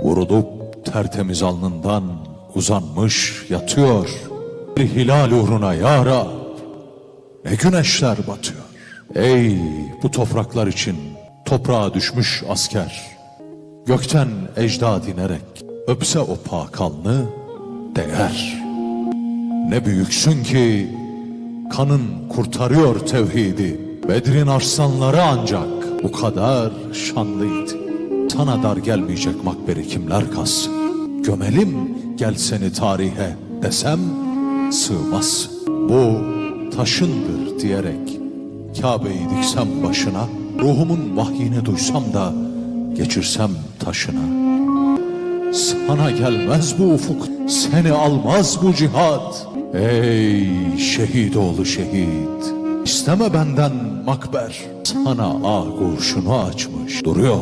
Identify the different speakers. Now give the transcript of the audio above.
Speaker 1: Vurulup tertemiz alnından uzanmış yatıyor. Bir hilal uğruna ya Rab, ne güneşler batıyor. Ey bu topraklar için toprağa düşmüş asker. Gökten ecda dinerek öpse o pak alnı değer. Ne büyüksün ki kanın kurtarıyor tevhidi. Bedrin arslanları ancak bu kadar şanlıydı. Sana dar gelmeyecek makberi kimler kalsın? Gömelim gel seni tarihe desem sığmaz. Bu taşındır diyerek Kabe'yi diksem başına, ruhumun vahyini duysam da geçirsem taşına. Sana gelmez bu ufuk, seni almaz bu cihat. Ey şehit oğlu şehit, isteme benden makber. Sana ah kurşunu açmış duruyor.